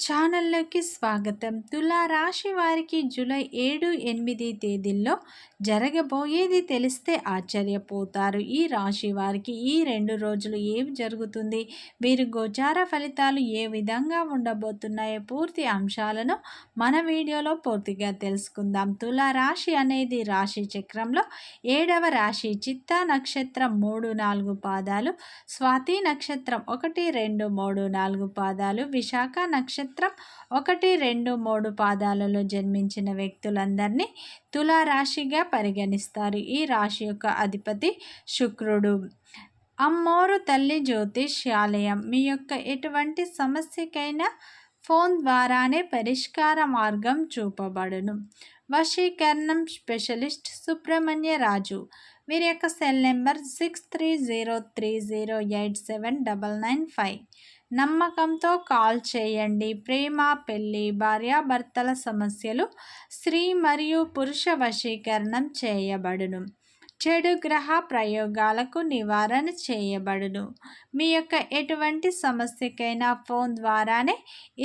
ఛానల్లోకి స్వాగతం. తులా రాశి వారికి జూలై ఏడు ఎనిమిది తేదీల్లో జరగబోయేది తెలిస్తే ఆశ్చర్యపోతారు. ఈ రాశి వారికి ఈ రెండు రోజులు ఏమి జరుగుతుంది? వీరి గోచార ఫలితాలు ఏ విధంగా ఉండబోతున్నాయో పూర్తి అంశాలను మన వీడియోలో పూర్తిగా తెలుసుకుందాం. తులా రాశి అనేది రాశి చక్రంలో ఏడవ రాశి చిత్త నక్షత్రం మూడు నాలుగు పాదాలు స్వాతి నక్షత్రం ఒకటి రెండు మూడు నాలుగు పాదాలు విశాఖ నక్షత్రం నక్షత్రం ఒకటి రెండు మూడు పాదాలలో జన్మించిన వ్యక్తులందరినీ తులారాశిగా పరిగణిస్తారు. ఈ రాశి యొక్క అధిపతి శుక్రుడు. అమ్మోరు తల్లి జ్యోతిష్యాలయం. మీ యొక్క ఎటువంటి సమస్యకైనా ఫోన్ ద్వారానే పరిష్కార మార్గం చూపబడును. వశీకరణం స్పెషలిస్ట్ సుబ్రహ్మణ్య రాజు. వీరి యొక్క cell number six three zero three zero eight seven double nine five. నమ్మకంతో కాల్ చేయండి. ప్రేమ పెళ్ళి భార్యాభర్తల సమస్యలు స్త్రీ మరియు పురుష వశీకరణం చేయబడును. చెడు గ్రహ ప్రయోగాలకు నివారణ చేయబడును. మీ యొక్క ఎటువంటి సమస్యకైనా ఫోన్ ద్వారానే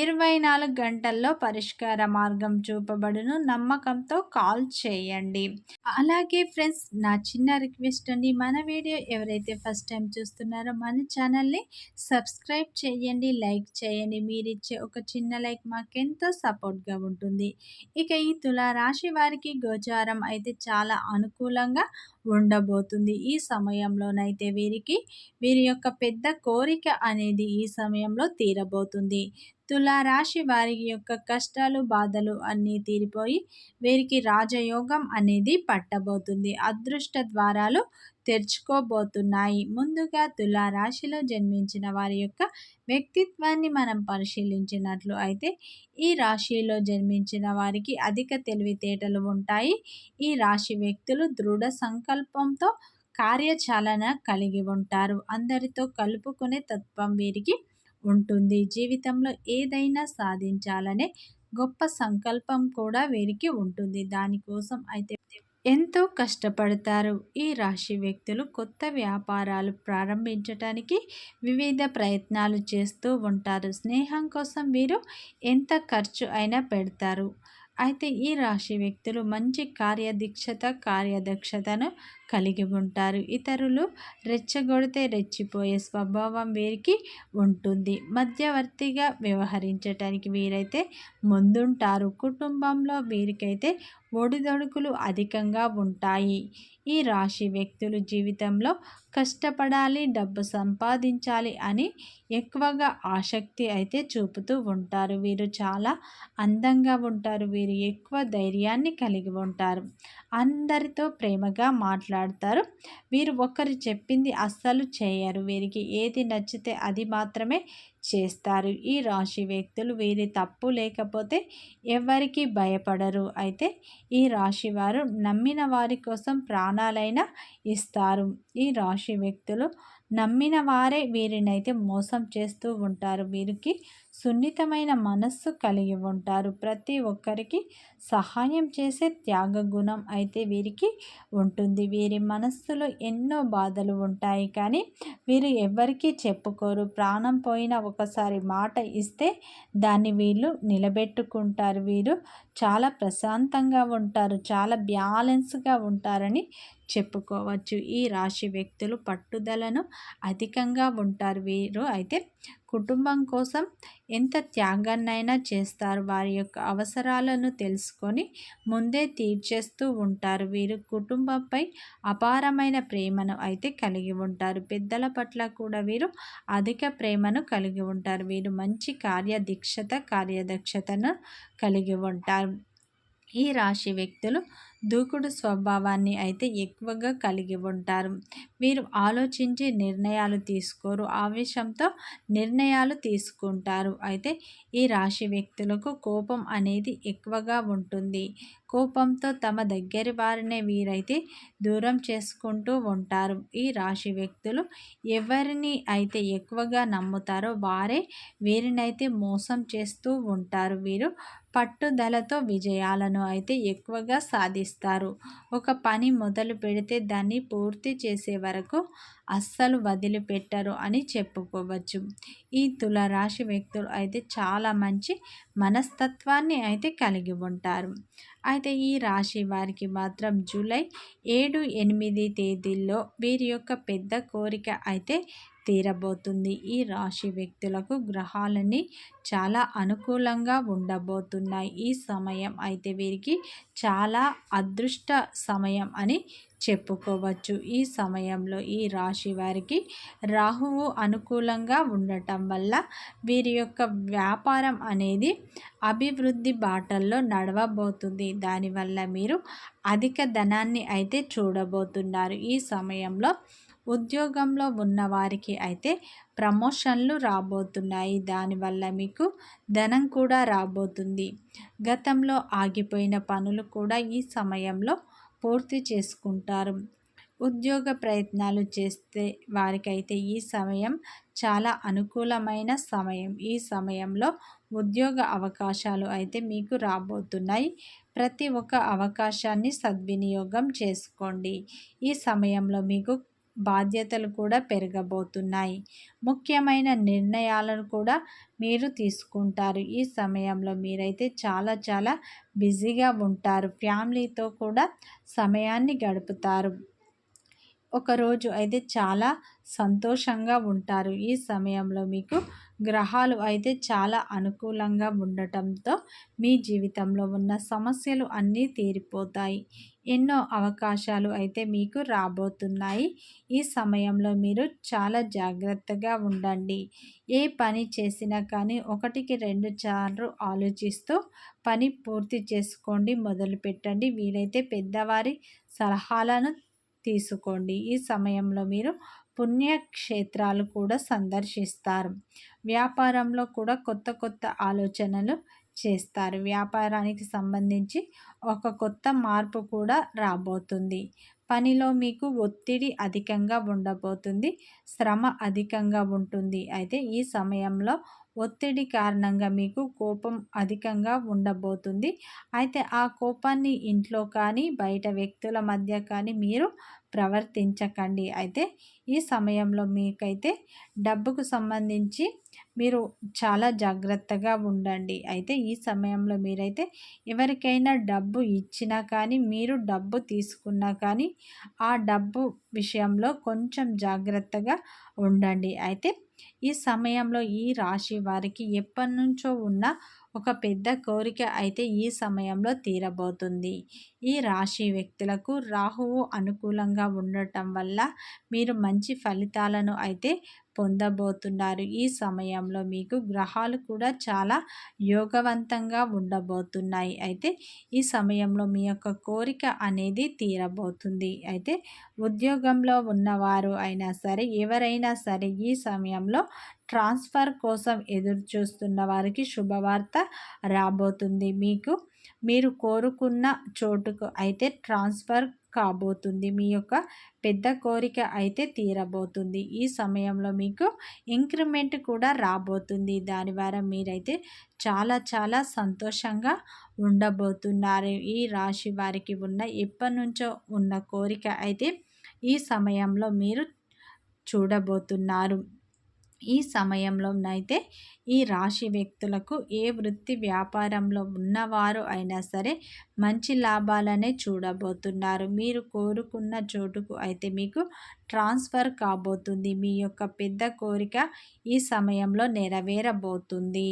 ఇరవై నాలుగు గంటల్లో పరిష్కార మార్గం చూపబడును. నమ్మకంతో కాల్ చేయండి. అలాగే ఫ్రెండ్స్ నా చిన్న రిక్వెస్ట్ అండి. మన వీడియో ఎవరైతే ఫస్ట్ టైం చూస్తున్నారో మన ఛానల్ని సబ్స్క్రైబ్ చేయండి లైక్ చేయండి. మీరు ఇచ్చే ఒక చిన్న లైక్ మాకెంతో సపోర్ట్గా ఉంటుంది. ఇక ఈ తులారాశి వారికి గోచారం అయితే చాలా అనుకూలంగా ఉండబోతుంది. ఈ సమయంలోనైతే వీరికి వీరి యొక్క పెద్ద కోరిక అనేది ఈ సమయంలో తీరబోతుంది. తులారాశి వారి యొక్క కష్టాలు బాధలు అన్నీ తీరిపోయి వీరికి రాజయోగం అనేది పట్టబోతుంది. అదృష్ట ద్వారాలు తెరుచుకోబోతున్నాయి. ముందుగా తులారాశిలో జన్మించిన వారి యొక్క వ్యక్తిత్వాన్ని మనం పరిశీలించినట్లు అయితే ఈ రాశిలో జన్మించిన వారికి అధిక తెలివితేటలు ఉంటాయి. ఈ రాశి వ్యక్తులు దృఢ సంకల్పంతో కార్యచాలన కలిగి ఉంటారు. అందరితో కలుపుకునే తత్వం వీరికి ఉంటుంది. జీవితంలో ఏదైనా సాధించాలనే గొప్ప సంకల్పం కూడా వీరికి ఉంటుంది. దానికోసం అయితే ఎంతో కష్టపడతారు. ఈ రాశి వ్యక్తులు కొత్త వ్యాపారాలు ప్రారంభించటానికి వివిధ ప్రయత్నాలు చేస్తూ ఉంటారు. స్నేహం కోసం వీరు ఎంత ఖర్చు అయినా పెడతారు. అయితే ఈ రాశి వ్యక్తులు మంచి కార్యదీక్షత కార్యదక్షతను కలిగి ఉంటారు. ఇతరులు రెచ్చగొడితే రెచ్చిపోయే స్వభావం వీరికి ఉంటుంది. మధ్యవర్తిగా వ్యవహరించటానికి వీరైతే ముందుంటారు. కుటుంబంలో వీరికైతే ఒడిదొడుకులు అధికంగా ఉంటాయి. ఈ రాశి వ్యక్తులు జీవితంలో కష్టపడాలి డబ్బు సంపాదించాలి అని ఎక్కువగా ఆసక్తి అయితే చూపుతూ ఉంటారు. వీరు చాలా అందంగా ఉంటారు. వీరు ఎక్కువ ధైర్యాన్ని కలిగి ఉంటారు. అందరితో ప్రేమగా మాట్లాడతారు. వీరు ఒకరు చెప్పింది అస్సలు చేయరు. వీరికి ఏది నచ్చితే అది మాత్రమే చేస్తారు. ఈ రాశి వ్యక్తులు వీరి తప్పు లేకపోతే ఎవరికి భయపడరు. అయితే ఈ రాశి వారు నమ్మిన వారి కోసం ప్రాణాలైనా ఇస్తారు. ఈ రాశి వ్యక్తులు నమ్మిన వారే వీరినైతే మోసం చేస్తూ ఉంటారు. వీరికి సున్నితమైన మనస్సు కలిగి ఉంటారు. ప్రతి ఒక్కరికి సహాయం చేసే త్యాగ గుణం అయితే వీరికి ఉంటుంది. వీరి మనస్సులో ఎన్నో బాధలు ఉంటాయి. కానీ వీరు ఎవరికీ చెప్పుకోరు. ప్రాణం పోయిన ఒకసారి మాట ఇస్తే దాన్ని వీళ్ళు నిలబెట్టుకుంటారు వీరు. చాలా ప్రశాంతంగా ఉంటారు. చాలా బ్యాలెన్స్గా ఉంటారని చెప్పుకోవచ్చు. ఈ రాశి వ్యక్తులు పట్టుదలను అధికంగా ఉంటారు. వీరు అయితే కుటుంబం కోసం ఎంత త్యాగాన్నైనా చేస్తారు. వారి యొక్క అవసరాలను తెలుసుకొని ముందే తీర్చేస్తూ ఉంటారు. వీరు కుటుంబంపై అపారమైన ప్రేమను అయితే కలిగి ఉంటారు. పెద్దల పట్ల కూడా వీరు అధిక ప్రేమను కలిగి ఉంటారు. వీరు మంచి కార్యదీక్షత కార్యదక్షతను కలిగి ఉంటారు. ఈ రాశి వ్యక్తులు దూకుడు స్వభావాన్ని అయితే ఎక్కువగా కలిగి ఉంటారు. వీరు ఆలోచించి నిర్ణయాలు తీసుకోరు. ఆవేశంతో నిర్ణయాలు తీసుకుంటారు. అయితే ఈ రాశి వ్యక్తులకు కోపం అనేది ఎక్కువగా ఉంటుంది. కోపంతో తమ దగ్గరి వారినే వీరైతే దూరం చేసుకుంటూ ఉంటారు. ఈ రాశి వ్యక్తులు ఎవరిని అయితే ఎక్కువగా నమ్ముతారో వారే వీరినైతే మోసం చేస్తూ ఉంటారు. వీరు పట్టుదలతో విజయాలను అయితే ఎక్కువగా సాధిస్తారు. ఒక పని మొదలు పెడితే దాన్ని పూర్తి చేసే వరకు అస్సలు వదిలిపెట్టరు అని చెప్పుకోవచ్చు. ఈ తులరాశి వ్యక్తులు అయితే చాలా మంచి మనస్తత్వాన్ని అయితే కలిగి ఉంటారు. అయితే ఈ రాశి వారికి మాత్రం జూలై ఏడు ఎనిమిది తేదీల్లో వీరి యొక్క పెద్ద కోరిక అయితే తీరబోతుంది. ఈ రాశి వ్యక్తులకు గ్రహాలని చాలా అనుకూలంగా ఉండబోతున్నాయి. ఈ సమయం అయితే వీరికి చాలా అదృష్ట సమయం అని చెప్పుకోవచ్చు. ఈ సమయంలో ఈ రాశి వారికి రాహువు అనుకూలంగా ఉండటం వల్ల వీరి యొక్క వ్యాపారం అనేది అభివృద్ధి బాటల్లో నడవబోతుంది. దానివల్ల మీరు అధిక ధనాన్ని అయితే చూడబోతున్నారు. ఈ సమయంలో ఉద్యోగంలో ఉన్నవారికి అయితే ప్రమోషన్లు రాబోతున్నాయి. దానివల్ల మీకు ధనం కూడా రాబోతుంది. గతంలో ఆగిపోయిన పనులు కూడా ఈ సమయంలో పూర్తి చేసుకుంటారు. ఉద్యోగ ప్రయత్నాలు చేస్తే వారికైతే ఈ సమయం చాలా అనుకూలమైన సమయం. ఈ సమయంలో ఉద్యోగ అవకాశాలు అయితే మీకు రాబోతున్నాయి. ప్రతి ఒక్క అవకాశాన్ని సద్వినియోగం చేసుకోండి. ఈ సమయంలో మీకు బాధ్యతలు కూడా పెరగబోతున్నాయి. ముఖ్యమైన నిర్ణయాలను కూడా మీరు తీసుకుంటారు. ఈ సమయంలో మీరైతే చాలా చాలా బిజీగా ఉంటారు. ఫ్యామిలీతో కూడా సమయాన్ని గడుపుతారు. ఒకరోజు అయితే చాలా సంతోషంగా ఉంటారు. ఈ సమయంలో మీకు గ్రహాలు అయితే చాలా అనుకూలంగా ఉండటంతో మీ జీవితంలో ఉన్న సమస్యలు అన్నీ తీరిపోతాయి. ఎన్నో అవకాశాలు అయితే మీకు రాబోతున్నాయి. ఈ సమయంలో మీరు చాలా జాగ్రత్తగా ఉండండి. ఏ పని చేసినా కానీ ఒకటికి రెండు సార్లు ఆలోచిస్తూ పని పూర్తి చేసుకోండి మొదలుపెట్టండి వీలైతే పెద్దవారి సలహాలను తీసుకోండి. ఈ సమయంలో మీరు పుణ్యక్షేత్రాలు కూడా సందర్శిస్తారు. వ్యాపారంలో కూడా కొత్త కొత్త ఆలోచనలు చేస్తారు. వ్యాపారానికి సంబంధించి ఒక కొత్త మార్పు కూడా రాబోతుంది. పనిలో మీకు ఒత్తిడి అధికంగా ఉండబోతుంది. శ్రమ అధికంగా ఉంటుంది. అయితే ఈ సమయంలో ఒత్తిడి కారణంగా మీకు కోపం అధికంగా ఉండబోతుంది. అయితే ఆ కోపాన్ని ఇంట్లో కానీ బయట వ్యక్తుల మధ్య కానీ మీరు ప్రవర్తించకండి. అయితే ఈ సమయంలో మీకైతే డబ్బుకు సంబంధించి మీరు చాలా జాగ్రత్తగా ఉండండి. అయితే ఈ సమయంలో మీరైతే ఎవరికైనా డబ్బు ఇచ్చినా కానీ మీరు డబ్బు తీసుకున్నా కానీ ఆ డబ్బు విషయంలో కొంచెం జాగ్రత్తగా ఉండండి. అయితే ఈ సమయంలో ఈ రాశి వారికి ఎప్పటి నుంచో ఉన్న ఒక పెద్ద కోరిక అయితే ఈ సమయంలో తీరబోతుంది. ఈ రాశి వ్యక్తులకు రాహువు అనుకూలంగా ఉండటం వల్ల మీరు మంచి ఫలితాలను అయితే పొందబోతున్నారు. ఈ సమయంలో మీకు గ్రహాలు కూడా చాలా యోగవంతంగా ఉండబోతున్నాయి. అయితే ఈ సమయంలో మీ యొక్క కోరిక అనేది తీరబోతుంది. అయితే ఉద్యోగంలో ఉన్నవారు అయినా సరే ఎవరైనా సరే ఈ సమయంలో ట్రాన్స్ఫర్ కోసం ఎదురు చూస్తున్న వారికి శుభవార్త రాబోతుంది. మీకు మీరు కోరుకున్న చోటుకు అయితే ట్రాన్స్ఫర్ కాబోతుంది. మీ యొక్క పెద్ద కోరిక అయితే తీరబోతుంది. ఈ సమయంలో మీకు ఇంక్రిమెంట్ కూడా రాబోతుంది. దాని ద్వారా మీరైతే చాలా చాలా సంతోషంగా ఉండబోతున్నారు. ఈ రాశి వారికి ఉన్న ఎప్పటి నుంచో ఉన్న కోరిక అయితే ఈ సమయంలో మీరు చూడబోతున్నారు. ఈ సమయంలోనైతే ఈ రాశి వ్యక్తులకు ఏ వృత్తి వ్యాపారంలో ఉన్నవారు అయినా సరే మంచి లాభాలనే చూడబోతున్నారు. మీరు కోరుకున్న చోటుకు అయితే మీకు ట్రాన్స్ఫర్ కాబోతుంది. మీ యొక్క పెద్ద కోరిక ఈ సమయంలో నెరవేరబోతుంది.